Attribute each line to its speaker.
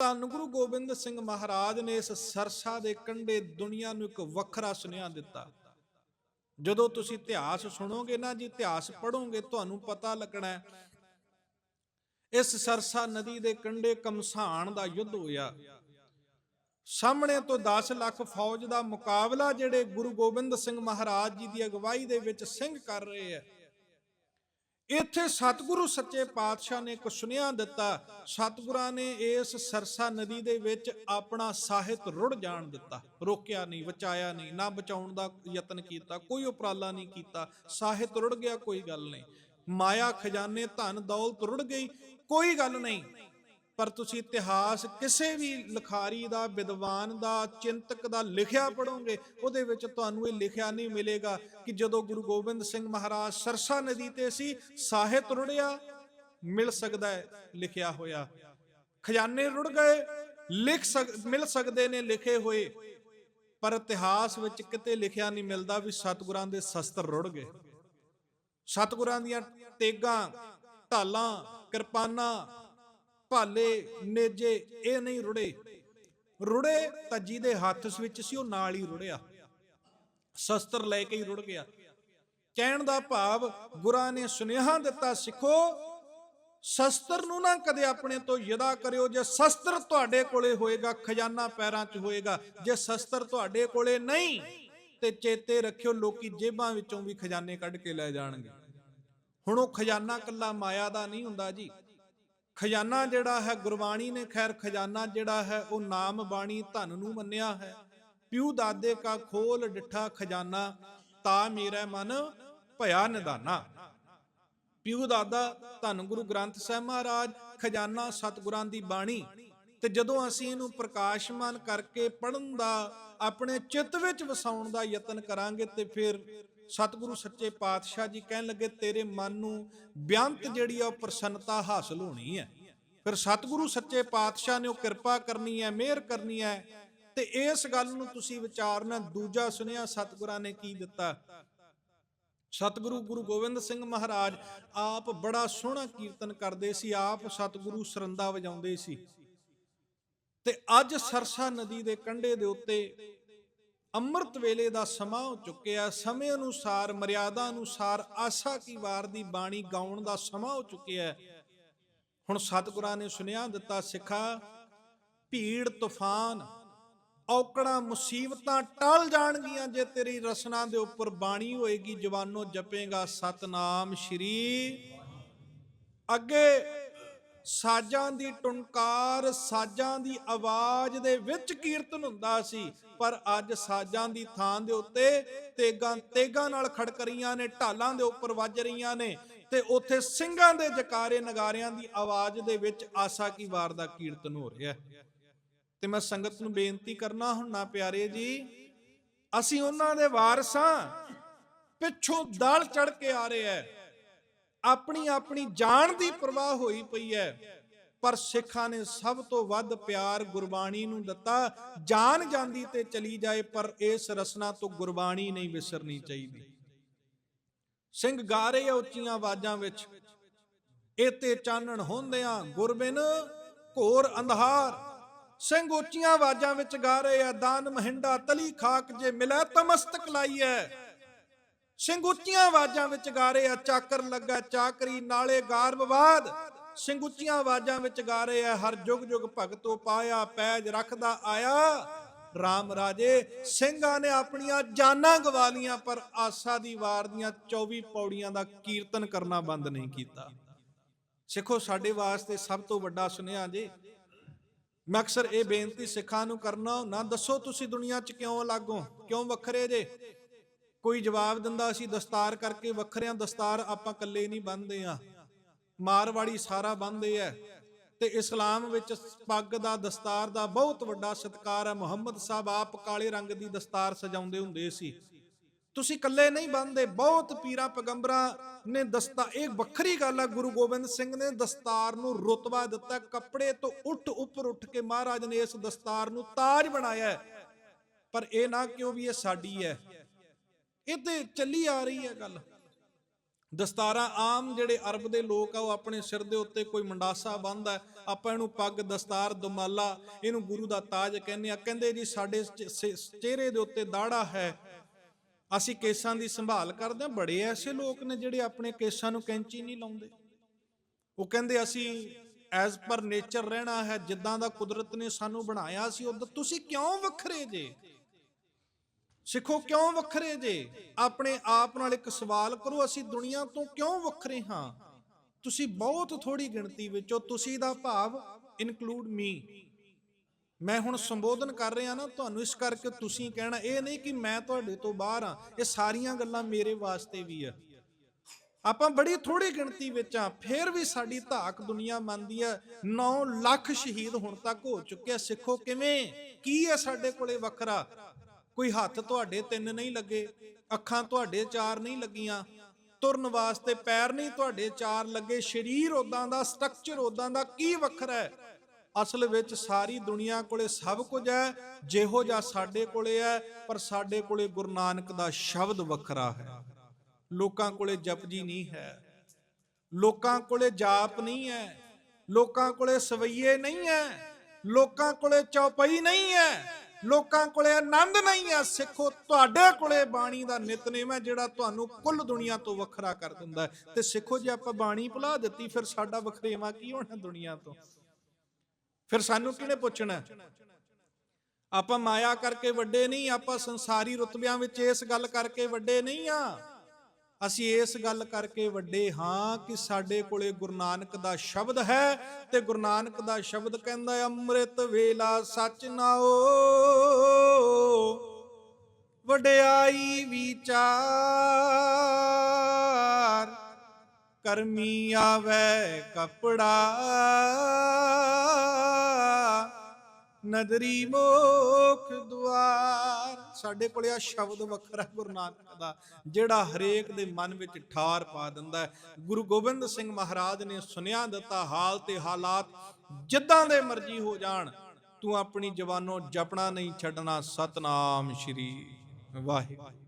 Speaker 1: ਧੰਨ ਗੁਰੂ ਗੋਬਿੰਦ ਸਿੰਘ ਮਹਾਰਾਜ ਨੇ ਇਸ ਸਰਸਾ ਦੇ ਕੰਢੇ ਦੁਨੀਆ ਨੂੰ ਇੱਕ ਵੱਖਰਾ ਸੁਨੇਹਾ ਦਿੱਤਾ। ਜਦੋਂ ਤੁਸੀਂ ਇਤਿਹਾਸ ਸੁਣੋਗੇ ਨਾ ਜੀ, ਇਤਿਹਾਸ ਪੜੋਗੇ ਤੁਹਾਨੂੰ ਪਤਾ ਲੱਗਣਾ ਹੈ, ਇਸ ਸਰਸਾ ਨਦੀ ਦੇ ਕੰਢੇ ਕਮਸਾਨ ਦਾ ਯੁੱਧ ਹੋਇਆ। ਸਾਹਮਣੇ ਤੋਂ 10 ਲੱਖ ਫੌਜ ਦਾ ਮੁਕਾਬਲਾ ਜਿਹੜੇ ਗੁਰੂ ਗੋਬਿੰਦ ਸਿੰਘ ਮਹਾਰਾਜ ਜੀ ਦੀ ਅਗਵਾਈ ਦੇ ਵਿੱਚ ਸਿੰਘ ਕਰ ਰਹੇ ਹੈ। ਇੱਥੇ ਸਤਿਗੁਰੂ ਸੱਚੇ ਪਾਤਸ਼ਾਹ ਨੇ ਇੱਕ ਸੁਨੇਹਾ ਦਿੱਤਾ, ਸਤਿਗੁਰਾਂ ਨੇ ਇਸ ਸਰਸਾ ਨਦੀ ਦੇ ਵਿੱਚ ਆਪਣਾ ਸਾਹਿਤ ਰੁੜ ਜਾਣ ਦਿੱਤਾ, ਰੋਕਿਆ ਨਹੀਂ, ਬਚਾਇਆ ਨਹੀਂ, ਨਾ ਬਚਾਉਣ ਦਾ ਯਤਨ ਕੀਤਾ, ਕੋਈ ਉਪਰਾਲਾ ਨਹੀਂ ਕੀਤਾ, ਸਾਹਿਤ ਰੁੜ ਗਿਆ, ਕੋਈ ਗੱਲ ਨਹੀਂ। ਮਾਇਆ, ਖਜ਼ਾਨੇ, ਧਨ, ਦੌਲਤ ਰੁੜ ਗਈ, ਕੋਈ ਗੱਲ ਨਹੀਂ। ਪਰ ਤੁਸੀਂ ਇਤਿਹਾਸ ਕਿਸੇ ਵੀ ਲਿਖਾਰੀ ਦਾ, ਵਿਦਵਾਨ ਦਾ, ਚਿੰਤਕ ਦਾ ਲਿਖਿਆ ਪੜੋਗੇ ਉਹਦੇ ਵਿੱਚ ਤੁਹਾਨੂੰ ਇਹ ਲਿਖਿਆ ਨਹੀਂ ਮਿਲੇਗਾ ਕਿ ਜਦੋਂ ਗੁਰੂ ਗੋਬਿੰਦ ਸਿੰਘ ਮਹਾਰਾਜ ਸਰਸਾ ਨਦੀ ਤੇ ਸੀ ਸਾਹਿਤ ਰੁੜਿਆ ਮਿਲ ਸਕਦਾ ਹੈ, ਲਿਖਿਆ ਹੋਇਆ। ਖਜ਼ਾਨੇ ਰੁੜ ਗਏ, ਲਿਖ ਸਕ, ਮਿਲ ਸਕਦੇ ਨੇ ਲਿਖੇ ਹੋਏ, ਪਰ ਇਤਿਹਾਸ ਵਿੱਚ ਕਿਤੇ ਲਿਖਿਆ ਨਹੀਂ ਮਿਲਦਾ ਵੀ ਸਤਿਗੁਰਾਂ ਦੇ ਸ਼ਸਤਰ ਰੁੜ ਗਏ। ਸਤਿਗੁਰਾਂ ਦੀਆਂ ਤੇਗਾਂ ਢਾਲਾਂ ਕਿਰਪਾਨਾਂ ਭਾਲੇ, ਨੇਜੇ, ਇਹ ਨਹੀਂ ਰੁੜੇ। ਰੁੜੇ ਤਾਂ ਜਿਹਦੇ ਹੱਥ ਵਿੱਚ ਸੀ, ਉਹ ਨਾਲ ਹੀ ਰੁੜਿਆ। ਸ਼ਸਤਰ ਲੈ ਕੇ ਹੀ ਰੁੜ ਗਿਆ। ਕਹਿਣ ਦਾ ਭਾਵ, ਗੁਰਾਂ ਨੇ ਸੁਨੇਹਾ ਦਿੱਤਾ, ਸਿੱਖੋ, ਸ਼ਸਤਰ ਨੂੰ ਨਾ ਕਦੇ ਆਪਣੇ ਤੋਂ ਯਦਾ ਕਰਿਓ। ਜੇ ਸ਼ਸਤਰ ਤੁਹਾਡੇ ਕੋਲੇ ਹੋਏਗਾ, ਖਜ਼ਾਨਾ ਪੈਰਾਂ 'ਚ ਹੋਏਗਾ। ਜੇ ਸ਼ਸਤਰ ਤੁਹਾਡੇ ਕੋਲੇ ਨਹੀਂ, ਤੇ ਚੇਤੇ ਰੱਖਿਓ, ਲੋਕੀ ਜੇਬਾਂ ਵਿੱਚੋਂ ਵੀ ਖਜ਼ਾਨੇ ਕੱਢ ਕੇ ਲੈ ਜਾਣਗੇ। ਹੁਣ ਉਹ ਖਜ਼ਾਨਾ ਕੱਲਾ ਮਾਇਆ ਦਾ ਨਹੀਂ ਹੁੰਦਾ ਜੀ। ਖਜ਼ਾਨਾ ਜਿਹੜਾ ਹੈ, ਗੁਰਬਾਣੀ ਨੇ ਖੈਰ ਖਜ਼ਾਨਾ ਜਿਹੜਾ ਹੈ, ਉਹ ਨਾਮ ਬਾਣੀ ਧਨ ਨੂੰ ਮੰਨਿਆ ਹੈ। ਪਿਉ ਦਾਦੇ ਕਾ ਖੋਲ ਡਿਠਾ ਖਜ਼ਾਨਾ, ਤਾ ਮੇਰਾ ਮਨ ਭਇਆ ਨਿਦਾਨਾ। ਪਿਉ ਦਾਦਾ, ਧੰਨ ਗੁਰੂ ਗ੍ਰੰਥ ਸਾਹਿਬ ਮਹਾਰਾਜ, ਖਜ਼ਾਨਾ ਸਤਿਗੁਰਾਂ ਦੀ ਬਾਣੀ। ਤੇ ਜਦੋਂ ਅਸੀਂ ਇਹਨੂੰ ਪ੍ਰਕਾਸ਼ਮਾਨ ਕਰਕੇ ਪੜਨ ਦਾ, ਆਪਣੇ ਚਿੱਤ ਵਿੱਚ ਵਸਾਉਣ ਦਾ ਯਤਨ ਕਰਾਂਗੇ, ਤੇ ਫਿਰ ਸਤਿਗੁਰੂ ਸੱਚੇ ਪਾਤਸ਼ਾਹ ਜੀ ਕਹਿਣ ਲੱਗੇ, ਤੇਰੇ ਮਨ ਨੂੰ ਬਿਆੰਤ ਜਿਹੜੀ ਆ ਪ੍ਰਸੰਨਤਾ ਹਾਸਲ ਹੋਣੀ ਹੈ। ਫਿਰ ਸਤਿਗੁਰੂ ਸੱਚੇ ਪਾਤਸ਼ਾਹ ਨੇ ਉਹ ਕਿਰਪਾ ਕਰਨੀ ਹੈ, ਮਿਹਰ ਕਰਨੀ ਹੈ ਤੇ ਇਸ ਗੱਲ ਨੂੰ ਤੁਸੀਂ ਵਿਚਾਰਨਾ। ਦੂਜਾ ਸੁਨੇਹਾ ਸਤਿਗੁਰਾਂ ਨੇ ਕੀ ਦਿੱਤਾ? ਸਤਿਗੁਰੂ ਗੁਰੂ ਗੋਬਿੰਦ ਸਿੰਘ ਮਹਾਰਾਜ ਆਪ ਬੜਾ ਸੋਹਣਾ ਕੀਰਤਨ ਕਰਦੇ ਸੀ, ਆਪ ਸਤਿਗੁਰੂ ਸਰੰਦਾ ਵਜਾਉਂਦੇ ਸੀ। ਤੇ ਅੱਜ ਸਰਸਾ ਨਦੀ ਦੇ ਕੰਢੇ ਦੇ ਉੱਤੇ ਅੰਮ੍ਰਿਤ ਵੇਲੇ ਦਾ ਸਮਾਂ ਹੋ ਚੁੱਕਿਆ, ਸਮੇਂ ਅਨੁਸਾਰ, ਮਰਿਆਦਾ ਅਨੁਸਾਰ ਆਸਾ ਕੀ ਵਾਰ ਦੀ ਬਾਣੀ ਗਾਉਣ ਦਾ ਸਮਾਂ ਹੋ ਚੁੱਕਿਆ ਹੁਣ ਸਤਿਗੁਰਾਂ ਨੇ ਸੁਨੇਹਾ ਦਿੱਤਾ, ਸਿੱਖਾ, ਭੀੜ, ਤੂਫਾਨ, ਔਕੜਾਂ, ਮੁਸੀਬਤਾਂ ਟਲ ਜਾਣਗੀਆਂ ਜੇ ਤੇਰੀ ਰਸਨਾ ਦੇ ਉੱਪਰ ਬਾਣੀ ਹੋਏਗੀ। ਜਵਾਨੋ, ਜਪੇਗਾ ਸਤਨਾਮ ਸ਼੍ਰੀ ਅੱਗੇ। ਸਾਜ਼ਾਂ ਦੀ ਟੁਨਕਾਰ ਸਾਜ਼ਾਂ ਦੀ ਆਵਾਜ਼ ਦੇ ਵਿੱਚ ਕੀਰਤਨ ਹੁੰਦਾ ਸੀ, ਪਰ ਅੱਜ ਸਾਜ਼ਾਂ ਦੀ ਥਾਂ ਦੇ ਉੱਤੇ ਤੇਗਾਂ ਤੇਗਾਂ ਨਾਲ ਖੜਕਰੀਆਂ ਨੇ, ਢਾਲਾਂ ਦੇ ਉੱਪਰ ਵੱਜ ਰਹੀਆਂ ਨੇ ਤੇ ਉੱਥੇ ਸਿੰਘਾਂ ਦੇ ਜਕਾਰੇ ਨਗਾਰਿਆਂ ਦੀ ਆਵਾਜ਼ ਦੇ ਵਿੱਚ ਆਸਾ ਕੀ ਵਾਰ ਦਾ ਕੀਰਤਨ ਹੋ ਰਿਹਾ ਹੈ। ਤੇ ਮੈਂ ਸੰਗਤ ਨੂੰ ਬੇਨਤੀ ਕਰਨਾ ਹੁਣ ਪਿਆਰੇ ਜੀ, ਅਸੀਂ ਉਹਨਾਂ ਦੇ ਵਾਰਸਾਂ ਪਿੱਛੋਂ ਦਲ ਚੜ ਕੇ ਆ ਰਹੇ ਹੈ। ਆਪਣੀ ਆਪਣੀ ਜਾਨ ਦੀ ਪਰਵਾਹ ਹੋਈ ਪਈ ਹੈ। ਪਰ ਸਿੱਖਾਂ ਨੇ ਸਭ ਤੋਂ ਵੱਧ ਪਿਆਰ ਗੁਰਬਾਣੀ ਨੂੰ ਦਿੱਤਾ। ਜਾਨ ਜਾਂਦੀ ਤੇ ਚਲੀ ਜਾਏ, ਪਰ ਇਸ ਰਸਨਾ ਤੋਂ ਗੁਰਬਾਣੀ ਨਹੀਂ ਵਿਸਰਨੀ ਚਾਹੀਦੀ। ਸਿੰਘ ਗਾ ਰਹੇ ਆ ਉੱਚੀਆਂ ਆਵਾਜ਼ਾਂ ਵਿੱਚ। ਇਤੇ ਚਾਨਣ ਹੁੰਦਿਆਂ ਗੁਰਬਿਨ ਘੋਰ ਅੰਧਾਰ। ਸਿੰਘ ਉੱਚੀਆਂ ਆਵਾਜ਼ਾਂ ਵਿੱਚ ਗਾ ਰਹੇ ਆ, ਦਾਨ ਮਹਿੰਡਾ ਤਲੀ ਖਾਕ ਜੇ ਮਿਲੈ ਤਮਸਤਕ ਲਾਈਐ। ਸਿੰਘ ਉੱਚੀਆਂ ਆਵਾਜ਼ਾਂ ਵਿੱਚ ਗਾ ਰਹੇ ਆ, ਚਾਕਰ ਲੱਗਾ, ਚਾਕਰੀ ਨਾਲੇ ਗਾਰਬਵਾਦ ਸਿੰਘ ਉੱਚੀਆਂ ਆਵਾਜ਼ਾਂ ਵਿੱਚ ਗਾ ਰਹੇ ਆ, ਹਰ ਜੁਗ ਜੁਗ ਭਗਤੋ ਪਾਇਆ, ਪੈਜ ਰੱਖਦਾ ਆਇਆ। RAM ਰਾਜੇ, ਸਿੰਘਾਂ ਨੇ ਆਪਣੀਆਂ ਜਾਨਾਂ ਗਵਾ ਲੀਆਂ, ਪਰ ਆਸਾ ਦੀ ਵਾਰ ਦੀਆਂ 24 ਪੌੜੀਆਂ ਦਾ ਕੀਰਤਨ ਕਰਨਾ ਬੰਦ ਨਹੀਂ ਕੀਤਾ। ਸਿੱਖੋ, ਸਾਡੇ ਵਾਸਤੇ ਸਭ ਤੋਂ ਵੱਡਾ ਸੁਨੇਹਾ ਜੇ। ਮੈਂ ਅਕਸਰ ਇਹ ਬੇਨਤੀ ਸਿੱਖਾਂ ਨੂੰ ਕਰਨਾ ਨਾ ਦੱਸੋ ਤੁਸੀਂ ਦੁਨੀਆ 'ਚ ਕਿਉਂ ਅਲੱਗ ਹੋ? ਕਿਉਂ ਵੱਖਰੇ ਜੇ? ਕੋਈ ਜਵਾਬ ਦਿੰਦਾ ਅਸੀਂ ਦਸਤਾਰ ਕਰਕੇ ਵੱਖਰਿਆਂ ਦਸਤਾਰ ਆਪਾਂ ਇਕੱਲੇ ਨਹੀਂ ਬੰਨਦੇ ਆ ਮਾਰਵਾੜੀ ਸਾਰਾ ਬੰਨਦੇ ਐ ਤੇ ਇਸਲਾਮ ਵਿੱਚ ਪੱਗ ਦਾ, ਦਸਤਾਰ ਦਾ ਬਹੁਤ ਵੱਡਾ ਸਤਿਕਾਰ ਹੈ। ਮੁਹੰਮਦ ਸਾਹਿਬ ਆਪ ਕਾਲੇ ਰੰਗ ਦੀ ਦਸਤਾਰ ਸਜਾਉਂਦੇ ਹੁੰਦੇ ਸੀ। ਤੁਸੀਂ ਇਕੱਲੇ ਨਹੀਂ ਬੰਨਦੇ ਬਹੁਤ ਪੀਰਾਂ ਪੈਗੰਬਰਾਂ ਨੇ ਦਸਤਾ, ਇਹ ਵੱਖਰੀ ਗੱਲ ਹੈ, ਗੁਰੂ ਗੋਬਿੰਦ ਸਿੰਘ ਨੇ ਦਸਤਾਰ ਨੂੰ ਰੁਤਬਾ ਦਿੱਤਾ, ਕੱਪੜੇ ਤੋਂ ਉੱਠ ਉੱਪਰ ਉੱਠ ਕੇ ਮਹਾਰਾਜ ਨੇ ਇਸ ਦਸਤਾਰ ਨੂੰ ਤਾਜ ਬਣਾਇਆ ਪਰ ਇਹ ਨਾ ਕਿਉਂ ਵੀ ਇਹ ਸਾਡੀ ਹੈ? ਇਹ ਤੇ ਚੱਲੀ ਆ ਰਹੀ ਹੈ ਗੱਲ। ਦਸਤਾਰਾਂ ਆਮ ਜਿਹੜੇ ਅਰਬ ਦੇ ਲੋਕ ਆ, ਉਹ ਆਪਣੇ ਸਿਰ ਦੇ ਉੱਤੇ ਕੋਈ ਮੰਡਾਸਾ ਬੰਨਦਾ ਆਪਾਂ ਇਹਨੂੰ ਪੱਗ, ਦਸਤਾਰ, ਦਮਾਲਾ, ਇਹਨੂੰ ਗੁਰੂ ਦਾ ਤਾਜ ਕਹਿੰਦੇ ਆ। ਕਹਿੰਦੇ ਜੀ, ਸਾਡੇ ਚਿਹਰੇ ਦੇ ਉੱਤੇ ਦਾੜਾ ਹੈ। ਅਸੀਂ ਕੇਸਾਂ ਦੀ ਸੰਭਾਲ ਕਰਦੇ ਹਾਂ। ਬੜੇ ਐਸੇ ਲੋਕ ਨੇ ਜਿਹੜੇ ਆਪਣੇ ਕੇਸਾਂ ਨੂੰ ਕੈਂਚੀ ਨਹੀਂ ਲਾਉਂਦੇ। ਉਹ ਕਹਿੰਦੇ, ਅਸੀਂ ਐਜ਼ ਪਰ ਨੇਚਰ ਰਹਿਣਾ ਹੈ। ਜਿੱਦਾਂ ਦਾ ਕੁਦਰਤ ਨੇ ਸਾਨੂੰ ਬਣਾਇਆ ਸੀ, ਉਦੋਂ ਤੁਸੀਂ ਕਿਉਂ ਵੱਖਰੇ ਜੇ? ਸਿੱਖੋ, ਕਿਉਂ ਵੱਖਰੇ ਜੇ? ਆਪਣੇ ਆਪ ਨਾਲ ਇੱਕ ਸਵਾਲ ਕਰੋ, ਅਸੀਂ ਦੁਨੀਆ ਤੋਂ ਕਿਉਂ ਵੱਖਰੇ ਹਾਂ? ਤੁਸੀਂ ਬਹੁਤ ਥੋੜੀ ਗਿਣਤੀ ਵਿੱਚੋਂ ਤੁਸੀਂ ਦਾ ਭਾਵ ਇਨਕਲੂਡ ਮੀ ਮੈਂ ਹੁਣ ਸੰਬੋਧਨ ਕਰ ਰਿਹਾ ਨਾ, ਤੁਹਾਨੂੰ ਇਸ ਕਰਕੇ ਤੁਸੀਂ ਕਹਿਣਾ, ਇਹ ਨਹੀਂ ਕਿ ਮੈਂ ਤੁਹਾਡੇ ਤੋਂ ਬਾਹਰ ਆ ਇਹ ਸਾਰੀਆਂ ਗੱਲਾਂ ਮੇਰੇ ਵਾਸਤੇ ਵੀ ਆ। ਆਪਾਂ ਬੜੀ ਥੋੜੀ ਗਿਣਤੀ ਵਿੱਚ ਆ ਫਿਰ ਵੀ ਸਾਡੀ ਧਾਕ ਦੁਨੀਆ ਮੰਨਦੀ ਆ 9 ਲੱਖ ਸ਼ਹੀਦ ਹੁਣ ਤੱਕ ਹੋ ਚੁੱਕੇ ਆ। ਸਿੱਖੋ ਕਿਵੇਂ? ਕੀ ਹੈ ਸਾਡੇ ਕੋਲੇ ਵੱਖਰਾ? ਕੋਈ ਹੱਥ ਤੁਹਾਡੇ ਤਿੰਨ ਨਹੀਂ ਲੱਗੇ, ਅੱਖਾਂ ਤੁਹਾਡੇ ਚਾਰ ਨਹੀਂ ਲੱਗੀਆਂ, ਤੁਰਨ ਵਾਸਤੇ ਪੈਰ ਨਹੀਂ ਤੁਹਾਡੇ ਚਾਰ ਲੱਗੇ, ਸਰੀਰ ਉਦਾਂ ਦਾ ਸਟਰਕਚਰ ਉਦਾਂ ਦਾ ਕੀ ਵੱਖਰਾ ਹੈ? ਅਸਲ ਵਿੱਚ ਸਾਰੀ ਦੁਨੀਆ ਕੋਲੇ ਸਭ ਕੁਝ ਹੈ, ਜਿਹੋ ਜਿਹਾ ਸਾਡੇ ਕੋਲੇ ਹੈ, ਪਰ ਸਾਡੇ ਕੋਲੇ ਗੁਰੂ ਨਾਨਕ ਦਾ ਸ਼ਬਦ ਵੱਖਰਾ ਹੈ। ਲੋਕਾਂ ਕੋਲੇ ਜਪਜੀ ਨਹੀਂ ਹੈ, ਲੋਕਾਂ ਕੋਲੇ ਜਾਪ ਨਹੀਂ ਹੈ, ਲੋਕਾਂ ਕੋਲੇ ਸਵਈਏ ਨਹੀਂ ਹੈ, ਲੋਕਾਂ ਕੋਲੇ ਚੌਪਈ ਨਹੀਂ ਹੈ। ਲੋਕਾਂ ਕੋਲੇ ਆਨੰਦ ਨਹੀਂ ਹੈ ਸਿੱਖੋ, ਤੁਹਾਡੇ ਕੋਲੇ ਬਾਣੀ ਦਾ ਨਿਤਨੇਮ ਹੈ, ਜਿਹੜਾ ਤੁਹਾਨੂੰ ਕੁੱਲ ਦੁਨੀਆ ਤੋਂ ਵੱਖਰਾ ਕਰ ਦਿੰਦਾ ਹੈ। ਤੇ ਸਿੱਖੋ, ਜੇ ਆਪਾਂ ਬਾਣੀ ਭੁਲਾ ਦਿੱਤੀ, ਫਿਰ ਸਾਡਾ ਵਖਰੇਵਾ ਕੀ ਹੋਣਾ ਦੁਨੀਆ ਤੋਂ? ਫਿਰ ਸਾਨੂੰ ਕਿਹਨੇ ਪੁੱਛਣਾ? ਆਪਾਂ ਮਾਇਆ ਕਰਕੇ ਵੱਡੇ ਨਹੀਂ, ਆਪਾਂ ਸੰਸਾਰੀ ਰੁਤਬਿਆਂ ਵਿੱਚ ਇਸ ਗੱਲ ਕਰਕੇ ਵੱਡੇ ਨਹੀਂ ਆ। ਅਸੀਂ ਇਸ ਗੱਲ ਕਰਕੇ ਵੱਡੇ ਹਾਂ ਕਿ ਸਾਡੇ ਕੋਲੇ ਗੁਰੂ ਨਾਨਕ ਦਾ ਸ਼ਬਦ ਹੈ ਤੇ ਗੁਰੂ ਨਾਨਕ ਦਾ ਸ਼ਬਦ ਕਹਿੰਦਾ ਅੰਮ੍ਰਿਤ ਵੇਲਾ ਸੱਚ ਨਾਓ ਵਡਿਆਈ ਵਿਚਾਰ ਕਰਮੀ ਆਵੇ ਕਪੜਾ। ਨਦਰੀ ਮੋਖ ਦੁਆਰ। ਸਾਡੇ ਕੋਲੇ ਆ ਸ਼ਬਦ ਵੱਖਰਾ ਗੁਰੂ ਨਾਨਕ ਦਾ, ਜਿਹੜਾ ਹਰੇਕ ਦੇ ਮਨ ਵਿੱਚ ਠਾਰ ਪਾ ਦਿੰਦਾ ਹੈ। ਗੁਰੂ ਗੋਬਿੰਦ ਸਿੰਘ ਮਹਾਰਾਜ ਨੇ ਸੁਨਿਆ ਦਿੱਤਾ, ਹਾਲ ਤੇ ਹਾਲਾਤ ਜਿੱਦਾਂ ਦੇ ਮਰਜ਼ੀ ਹੋ ਜਾਣ, ਤੂੰ ਆਪਣੀ ਜ਼ਬਾਨੋਂ ਜਪਣਾ ਨਹੀਂ, ਛੱਡਣਾ ਸਤਨਾਮ ਸ਼੍ਰੀ ਵਾਹਿਗੁਰੂ।